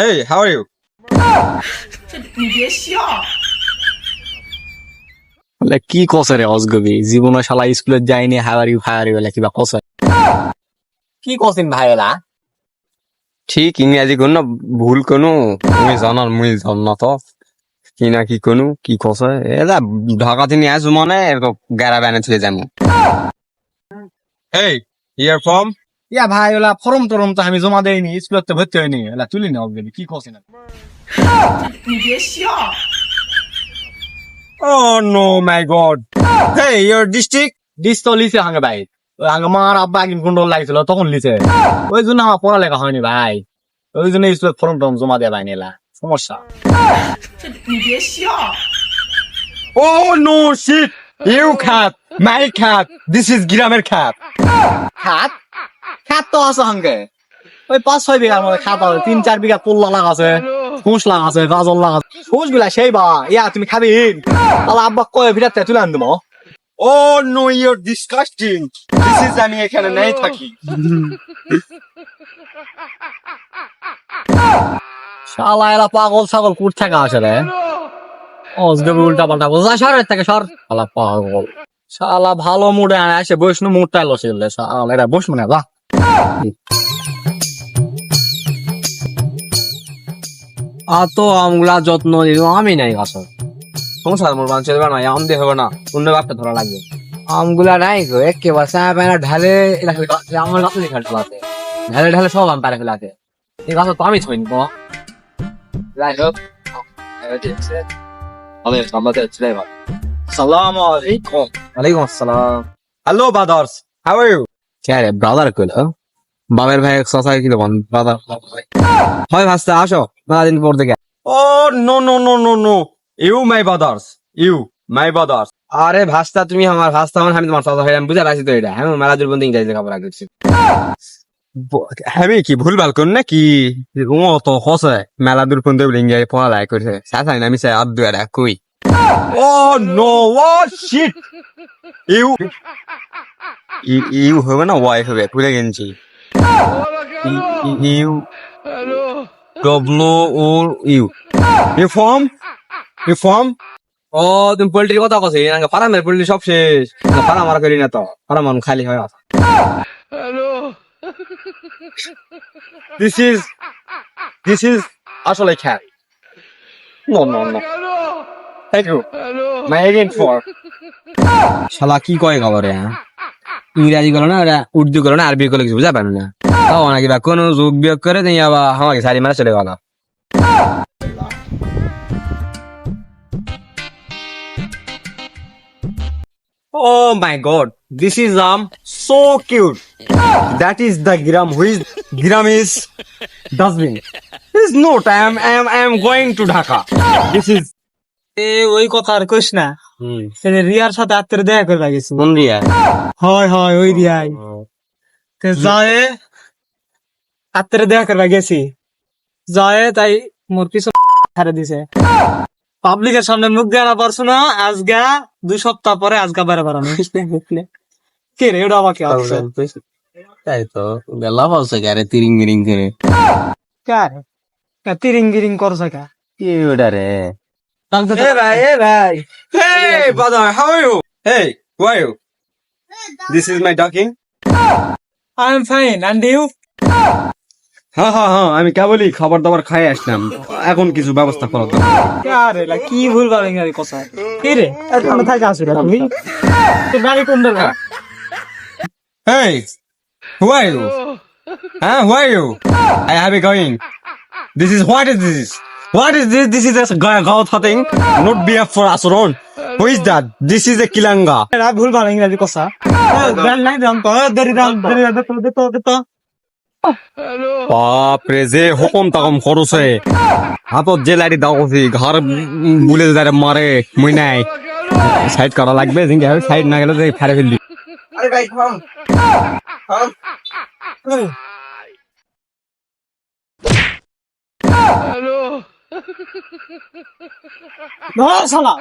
Hey, how are you?你别笑。 বলে কি কসে রে অজগবি জীবনে শালা স্কুলে যাইনি হাওয়ারি ফায়ারি বলে কিবা কসে কি কসিন ভাই ওলা ঠিক ইংরাজি কোন না ভুল কোনো মুই জানার মুই জান না তো কি না কি কোনো কি কছে এলা ঢাকা থেকে আসু মানে এরকম গারা বানে থুয়ে যাবো Hey, you are from? ইয়া ভাই ওলা ফরম টরম তো আমি জমা দেয়নি স্কুলত তো ভর্তি হয়নি। ওলা তুলি না অবগেলি কি কছি না ও no my god hey your district this তো লিছে হাঙ্গে ভাই। মার আব্বা কি গুন্ডল লাগছিল তখন লিসে ওই জন্য আমার পড়ালেখা হয়নি ভাই। ওই জন্য স্কুল ফর্ম টরম জমা দেয়া ভাই নিলা সমস্যা। ও নো শিট ইউ খাত মাই খাত দিস ইজ গ্রামের খাত খাত খাত তো আছে হাঙ্গে ওই পাঁচ ছয় বিঘার মধ্যে খাত আছে তিন চার বিঘা কোল্লা লাগ আছে ফুস লাগ আছে গাজর লাগ আছে। ফুসগুলা সেই বা ইয়া তুমি খাবি তাহলে আব্বা কয়ে ভিড়াতে তুলে আন দেবো you're disgusting. This is আমি এখানে নাই থাকি. শালা এলা পাগল ছাগল কুট থাকা আসে রে। অজগবি উল্টা পাল্টা বোঝা সরের থেকে সর। শালা পাগল। শালা ভালো মুডে আসে বৈষ্ণু মুডটা লসে শালা এটা বস মানে আত আমগুলা যত্ন নিল আমি নাই গাছ সংসার মোর বাঞ্চে দেবে না আম দিয়ে না অন্য বাপটা ধরা লাগবে? আমগুলা নাই গো একেবারে পায় ঢালে আমার গাছে দেখে ফেলাতে ঢালে ঢালে সব আম পারে ফেলাতে এই গাছ তো আমি ছইনি গো যাই হোক সালাম আলাইকুম। ওয়ালাইকুম আসসালাম। Hello, brothers. How are you? কে ব্রাদার কইল বাবার ভাই সসাই কি বল ব্রাদার হয় ভাস্তা আসো দিন পর থেকে। Oh no no no no no. You my brothers. You my brothers. আরে ভাস্তা তুমি আমার ভাস্তা আমার আমি তোমার সসা হইলাম বুঝা পাইছি তো এটা। হ্যাঁ মেলা দূর বন্ধু ইংরেজি লেখাপড়া করছি আমি কি ভুল ভালো করুন নাকি ও তো হসে মেলা দূর পর্যন্ত লিঙ্গে পড়ালেখা করছে। সাসাই না আমি চাই আর দু একটা কই? Oh no oh shit U U হবে না ওয়াই হবে ভুলে গেছি U W O U U form U form ও তুমি পোল্ট্রির কথা কছি না ফার্মের পোল্ট্রি সব শেষ। ফার্ম আর করি না তো ফার্ম খালি হয় আছে দিস ইজ দিস ইজ আসলে খ্যাত। No no no thank you my again for শালা কি কয় খবরে হ্যাঁ ইংরাজি গুলো না ওরা উর্দু গুলো না আরবি গুলো কিছু বুঝা পারে না তাও নাকি বা কোনো যোগ বিয়োগ করে তুমি আবার আমাকে সারি মারা চলে গেল Oh my god, this is um so cute. That is the gram. Who is gram is dustbin. This note. I am I am I am going to Dhaka. This is এ ওই কথা আর কইস না। রিয়ার সাথে আত্মের দেখা করবা গেছি। কোন রিয়া? হয় হয় ওই রিয়াই। তে যায় আত্মের দেখা করবা গেছি। যায় তাই মোর পিছন ছাড়ে দিছে। পাবলিকের সামনে মুখ দেওয়া পারছ না আজগা দুই সপ্তাহ পরে আজগা বেড়ে বেড়ানো। কে রে ওটা আমাকে তাই তো বেলা গারে তিরিং মিরিং করে। কার তিরিং গিরিং করছে কা কি ওটা রে? এ ভাই এ ভাই Hey brother, how are you? Hey, who are you? This is my ducking. I am fine and you হ্যাঁ হ্যাঁ হ্যাঁ আমি কেবলই খাবার দাবার খাই আসলাম এখন কিছু ব্যবস্থা করো তো। আরে লা কি ভুল ভালো ইংরেজি কথা কি রে এখানে থাকে আসো রে তুমি তোর বাড়ি কোন জায়গা Hey, who are you? Huh? Who are you? I have it going. This is what is this? What is this? This is a Gautha thing. Not beer for Asuron. Who is that? This is a Kilanga. এরা ভুল ভালো ইংরেজি কথা দেন নাই দাম তো দেরি দাম দেরি দাম তো তো তো বাপরে যে হুকুম তাকম খরচে হাতত যে লাইটি দাও কছি ঘর বুলে যারে মারে মুই নাই সাইড করা লাগবে জিঙ্গে সাইড না গেলে ফেরে ফেললি ধর শালা।